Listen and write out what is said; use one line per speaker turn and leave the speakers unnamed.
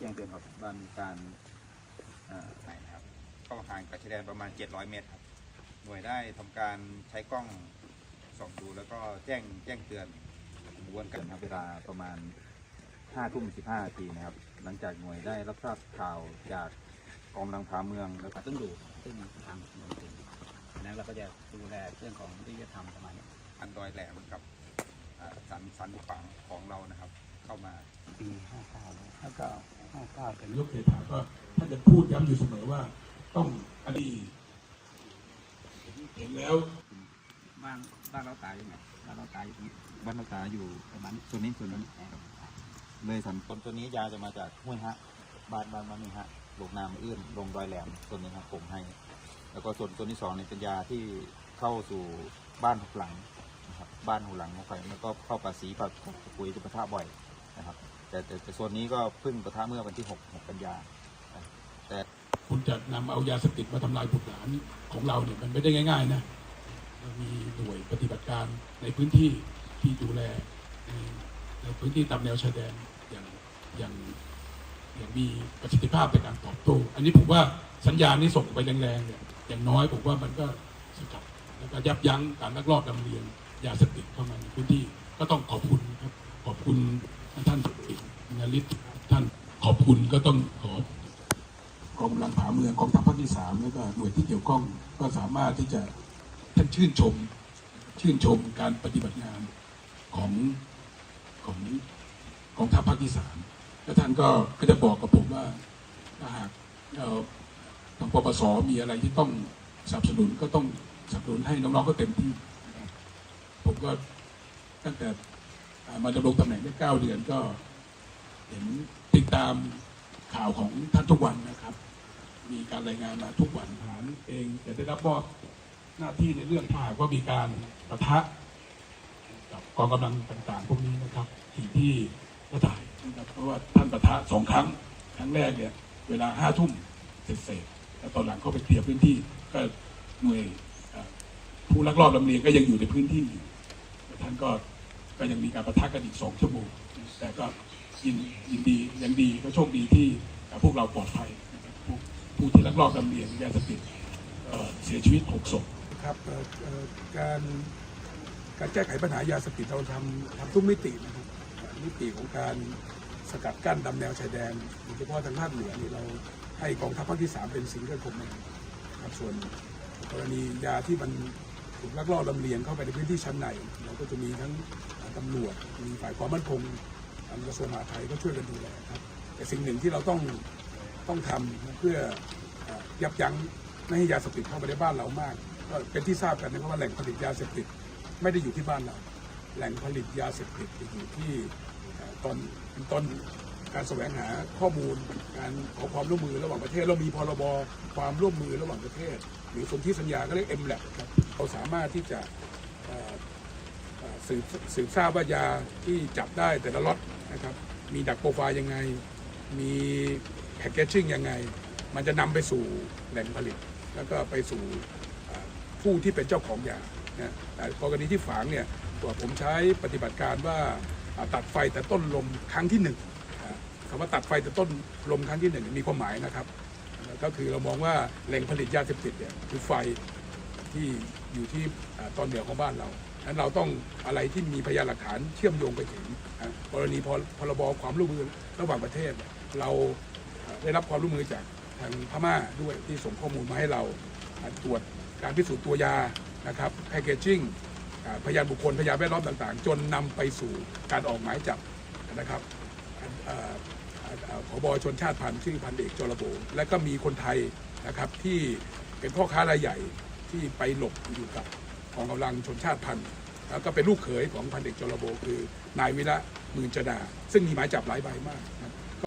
แจ้งเตือนครับบ้านมีการอ่า
ไหนนะครับก็ห่างจากชายแดนประมาณ 700 เมตรครับหน่วยได้ทำการใช้กล้องส่องดูแล้วก็แจ้งแจ้งเตือนกระบวน
กั
กานร
ครับเวลาประมาณ5ทุ่ม15นาทีนะครับ หลังจากหน่วยได้รับทราบข่าวจากกองกำลังผาเมืองแล้วก็
ต้องดูซึ่งทางหน่วยถึงแล้วเราก็จะดูแลเรื่องของที่จะทำประมาณนี้
อันดอยแหลมกับอ่า สันสันบุกฝังของเรานะครับ เข้ามา
ปีห้าเก้าห้าเก้าห้าเก้าเป็น
นายกเศรษฐาก็ท่านจะพูดย้ำอยู่เสมอว่า ต้องอดีตเห็นแล้ว
บ้านบ้านเราตายอยู่ไหนบ้านเราตายอยู่ตรงนี้
บ้านเราตาอยู่
ประมาณนี้
ส่วนนี้ส่วนนี้เลยสันต้นตัวนี้ยาจะมาจากห้วยฮะบ้านบ้านบ้านนี้ฮะลงน้ำอื้นลงดอยแหลมส่วนนี้ครับผมให้ แล้วก็ส่วนตัวที่สองเนี่ยเป็นยาที่เข้าสู่บ้านหุกหลังนะครั บ้านหุกหลังของใครแล้วก็เข้าป่าสีป่าปุยจะปะทะบ่อยนะครับแต่แต่ส่วนนี้ก็เพิ่งปะทะเมื่อวันที่หกหกกันยาแต่
คุณจะนำเอายาเสพติดมาทำลายบุตรหลานของเราเนี่ยมันไม่ได้ง่าย ๆ นะเรามีหน่วยปฏิบัติการในพื้นที่ที่ดูแลในในพื้นที่ตามแนวชายแดนอย่างอย่างอย่างมีประสิทธิภาพในการตอบโต้อันนี้ผมว่าสัญญาณนี้ส่งไปแรงๆเนี่ยอย่างน้อยผมว่ามันก็สกัดแล้วก็ยับยั้งการลักลอบลำเลียง ยาเสพติดเข้ามาในพื้นที่ ก็ต้องขอบคุณครับขอบคุณท่านนาริศท่านขอบคุณก็ต้องขอกองกำลังผาเมืองกองทัพภาคที่สามแล้วก็หน่วยที่เกี่ยวข้องก็สามารถที่จะท่านชื่นชม ชื่นชมการปฏิบัติงานของของกองทัพภาคที่สามแล้วท่านก็ก็จะบอกกับผมว่าถ้าหากเอ่อทางปปสมีอะไรที่ต้องสนับสนุนก็ต้องสนับสนุนให้น้องๆก็เต็มที่ ผมก็ตั้งแต่มาดำรงตำแหน่งได้เก้าเดือนก็เห็นติดตามข่าวของท่านทุกวันนะครับ มีการรายงานมาทุกวันฐานเองจะได้รับมอบหน้าที่ในเรื่องถ้าหากว่ามีการประทะกับกองกำลังต่างๆ พวกนี้นะครับสิ่งที่ก็ถ่ายนะครับเพราะว่าท่านประทะสองครั้งครั้งแรกเนี่ย เวลาห้าทุ่มเสร็จๆแล้วตอนหลังเขาไปเคลียร์พื้นที่ก็หน่วยผู้ลักลอบลำเลียงก็ยังอยู่ในพื้นที่อยู่ ท่านก็ก็ยังมีการประทะกันอีกสองชั่วโมงแต่ก็ยินยินดียังดีก็โชคดีที่พวกเราปลอดภัยผู้ผู้ที่ลักลอบลำเลียงยาเสพติดเสียชีวิตหกศพ
ครับการการแก้ไขปัญหายาเสพติดเราทำทำทุกมิตินะครับมิติของการสกัดกั้นดำแนวชายแดนโดยเฉพาะทางภาคเหนือนี่เราให้กองทัพภาคที่สามเป็นสิ่งที่คมแมนครับส่วนกรณียาที่มัน กลักลอบลำเลียงเข้าไปในพื้นที่ชั้นในเราก็จะมีทั้งตำรวจมีฝ่ายความมั่นคงทางกระทรวงมหาดไทยก็ช่วยกันดูแลครับแต่สิ่งหนึ่งที่เราต้องต้องทำเพื่อยับยั้งไม่ให้ยาเสพติดเข้าไปในบ้านเรามาก ก็เป็นที่ทราบกันนะครับว่าแหล่งผลิตยาเสพติดไม่ได้อยู่ที่บ้านเรา แหล่งผลิตยาเสพติดอยู่ที่ตอนตอน การแสวงหาข้อมูล การขอความร่วมมือระหว่างประเทศ เรามีพรบความร่วมมือระหว่างประเทศ หรือสนธิสัญญาก็เรียก m l a b ครับเราสามารถที่จะเอ่อสืบสืบทราบว่ายาที่จับได้แต่ละล็อตนะครับมีดักโปรไฟล์ยังไง มีแพคเกจจิ้งยังไง มันจะนำไปสู่แหล่งผลิต แล้วก็ไปสู่ผู้ที่เป็นเจ้าของยานะแต่กรณีที่ฝางเนี่ยตัวผมใช้ปฏิบัติการว่าตัดไฟแต่ต้นลมครั้งที่หนึ่ง คำว่าตัดไฟแต่ต้นลมครั้งที่หนึ่งมีความหมายนะครับ ก็คือเรามองว่าแหล่งผลิตยาเสพติดเนี่ยคือไฟที่อยู่ที่ตอนเหนือของบ้านเรานั้นเราต้องอะไรที่มีพยานหลักฐานเชื่อมโยงไปถึงกรณีพรพรบความร่วมมือระหว่างประเทศ เราได้รับความร่วมมือจากทางพม่าด้วยที่ส่งข้อมูลมาให้เราตรวจการพิสูจน์ตัวยานะครับแพคเกจิ้งพยานบุคคลพยานแวดล้อมต่างๆ จนนำไปสู่การออกหมายจับนะครับ ผบชนชาติพันธุ์ชื่อพันเอกจรโบและก็มีคนไทยนะครับที่เป็นพ่อค้ารายใหญ่ที่ไปหลบอยู่กับกองกำลังชนชาติพันธุ์แล้วก็เป็นลูกเขยของพันเอกจรโบคือนายวิระมืนจดา ซึ่งมีหมายจับหลายใบมาก